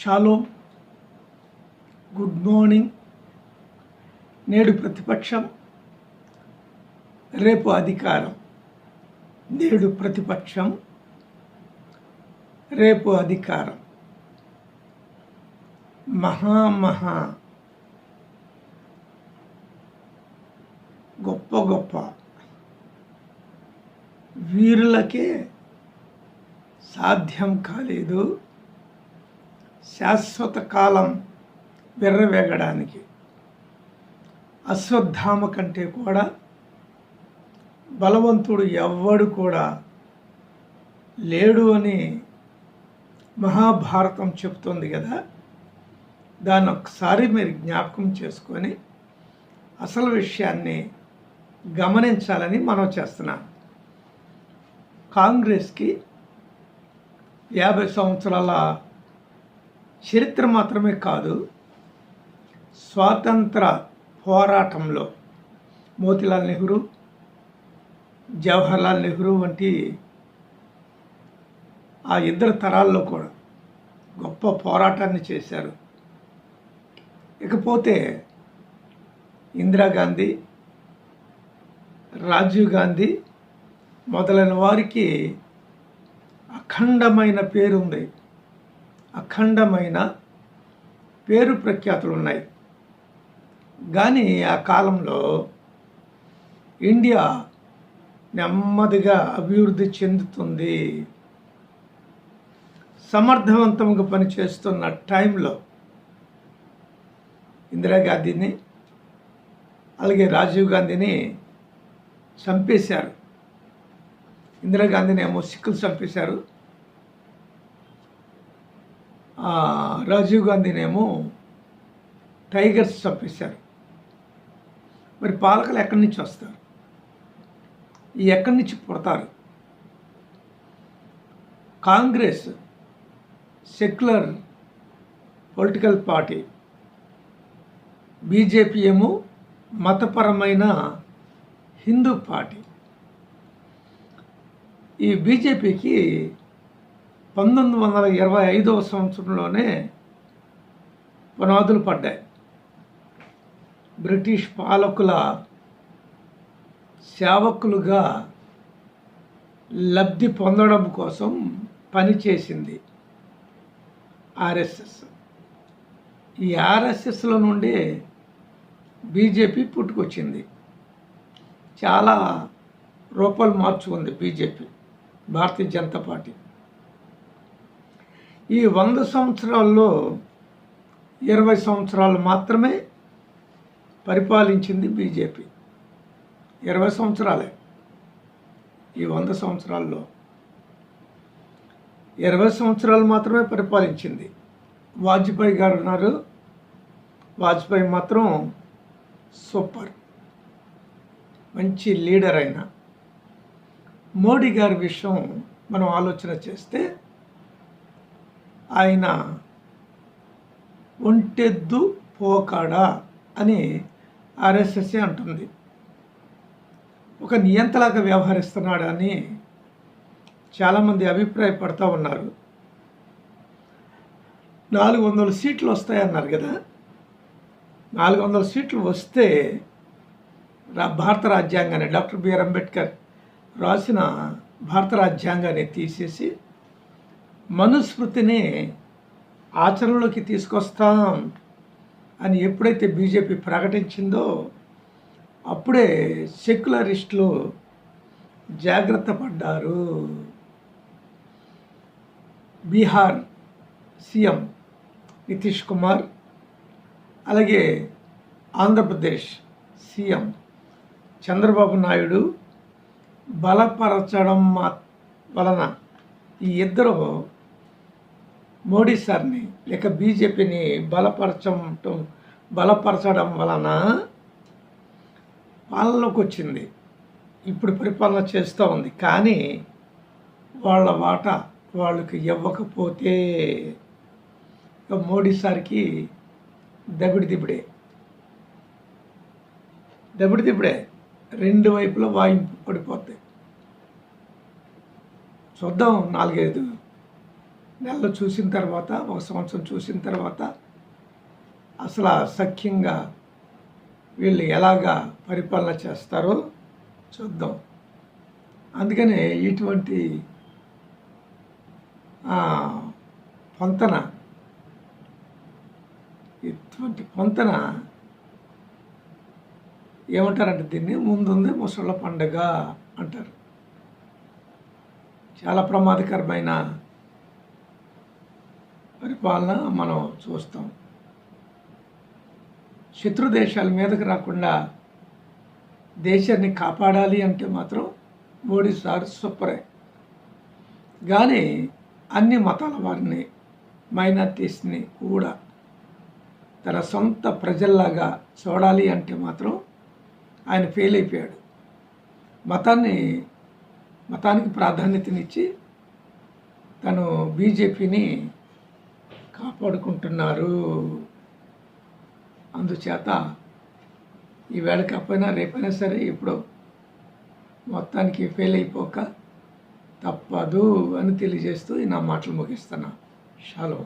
Shalom good morning. నేడు ప్రతిపక్షం రేపు అధికారం. నేడు ప్రతిపక్షం రేపు అధికారం. మహామహా గొప్ప గొప్ప. వీరులకే సాధ్యం కాలేదు. శాశ్వత కాలం విర్రవేగడానికి. అశ్వత్థామ కంటే కూడా బలవంతుడు ఎవ్వడు కూడా లేడు అని మహాభారతం చెప్తుంది కదా. దాన్ని ఒకసారి మీరు జ్ఞాపకం చేసుకొని అసలు విషయాన్ని గమనించాలని మనం చేస్తున్నాం. కాంగ్రెస్కి యాభై సంవత్సరాల చరిత్ర మాత్రమే కాదు స్వాతంత్ర పోరాటంలో మోతిలాల్ నెహ్రూ జవహర్లాల్ నెహ్రూ వంటి ఆ ఇద్దరు తరాల్లో కూడా గొప్ప పోరాటాన్ని చేశారు. ఇకపోతే ఇందిరాగాంధీ రాజీవ్ గాంధీ మొదలైన వారికి అఖండమైన పేరుంది అఖండమైన పేరు ప్రఖ్యాతులు ఉన్నాయి. కానీ ఆ కాలంలో ఇండియా నెమ్మదిగా అభివృద్ధి చెందుతుంది. సమర్థవంతంగా పనిచేస్తున్న టైంలో ఇందిరాగాంధీని అలాగే రాజీవ్ గాంధీని చంపేశారు. ఇందిరాగాంధీని ఏమో సిక్కులు చంపేశారు. రాజీవ్ గాంధీనేమో టైగర్స్ చంపేశారు. మరి పాలకులు ఎక్కడి నుంచి వస్తారు? ఎక్కడి నుంచి పుడతారు? Congress secular political party. BJP ఏమో మతపరమైన హిందూ పార్టీ. ఈ బీజేపీకి పంతొమ్మిది వందల ఇరవై ఐదవ సంవత్సరంలోనే పునాదులు పడ్డాయి. బ్రిటిష్ పాలకుల సేవకులుగా లబ్ధి పొందడం కోసం పనిచేసింది ఆర్ఎస్ఎస్. ఈ ఆర్ఎస్ఎస్లో నుండి బీజేపీ పుట్టుకొచ్చింది. చాలా రూపాలు మార్చుకుంది బీజేపీ భారతీయ జనతా పార్టీ. ఈ వంద సంవత్సరాల్లో ఇరవై సంవత్సరాలు మాత్రమే పరిపాలించింది బీజేపీ. ఇరవై సంవత్సరాలే. ఈ వంద సంవత్సరాల్లో ఇరవై సంవత్సరాలు మాత్రమే పరిపాలించింది. వాజ్పేయి గారు ఉన్నారు. వాజ్పేయి మాత్రం సూపర్. మంచి లీడర్ అయిన మోడీ గారి విషయం మనం ఆలోచన చేస్తే ఆయన ఒంటెద్దు పోకాడా అని ఆర్ఎస్ఎస్ అంటుంది. ఒక నియంతలాగా వ్యవహరిస్తున్నాడని చాలామంది అభిప్రాయపడతా ఉన్నారు. నాలుగు వందల సీట్లు వస్తాయన్నారు కదా. నాలుగు వందల సీట్లు వస్తే భారత రాజ్యాంగాన్ని డాక్టర్ బిఆర్ అంబేద్కర్ రాసిన భారత రాజ్యాంగాన్ని తీసేసి మనుస్మృతిని ఆచరణలోకి తీసుకొస్తాం అని ఎప్పుడైతే బీజేపీ ప్రకటించిందో అప్పుడే సెక్యులరిస్టులు జాగ్రత్త పడ్డారు. బీహార్ సీఎం నితీష్ కుమార్ అలాగే ఆంధ్రప్రదేశ్ సీఎం చంద్రబాబు నాయుడు బలపరచడం వలన ఈ ఇద్దరు మోడీ సార్ని లేక బీజేపీని బలపరచటం బలపరచడం వలన పాలనలోకి వచ్చింది ఇప్పుడు పరిపాలన చేస్తూ ఉంది. కానీ వాళ్ళ వాట వాళ్ళకి ఇవ్వకపోతే మోడీ సార్కి దబిడి దిబిడే దబిడి దిబిడే రెండు వైపులా వాయింపు పడిపోతాయి చూద్దాం నాలుగైదు. నెలలు చూసిన తర్వాత ఒక సంవత్సరం చూసిన తర్వాత అసలు సఖ్యంగా వీళ్ళు ఎలాగా పరిపాలన చేస్తారో చూద్దాం. అందుకనే ఇటువంటి పొంతన ఇటువంటి పొంతన ఏమంటారంటే దీన్ని ముందుంది ముసళ్ళ పండగ అంటారు. చాలా ప్రమాదకరమైన పరిపాలన మనం చూస్తాం. శత్రు దేశాల మీదకి రాకుండా దేశాన్ని కాపాడాలి అంటే మాత్రం మోడీ సార్ సూపరే. కానీ అన్ని మతాల వారిని మైనార్టీస్ని కూడా తన సొంత ప్రజల్లాగా చూడాలి అంటే మాత్రం ఆయన ఫెయిల్ అయిపోయాడు. మతాన్ని మతానికి ప్రాధాన్యతనిచ్చి తను బీజేపీని కాపాడుకుంటున్నారు. అందుచేత ఈవేళ కాకపోయినా రేపైనా సరే ఇప్పుడు మొత్తానికి ఫెయిల్ అయిపోక తప్పదు అని తెలియజేస్తూ నా మాటలు ముగిస్తున్నా. షాలో.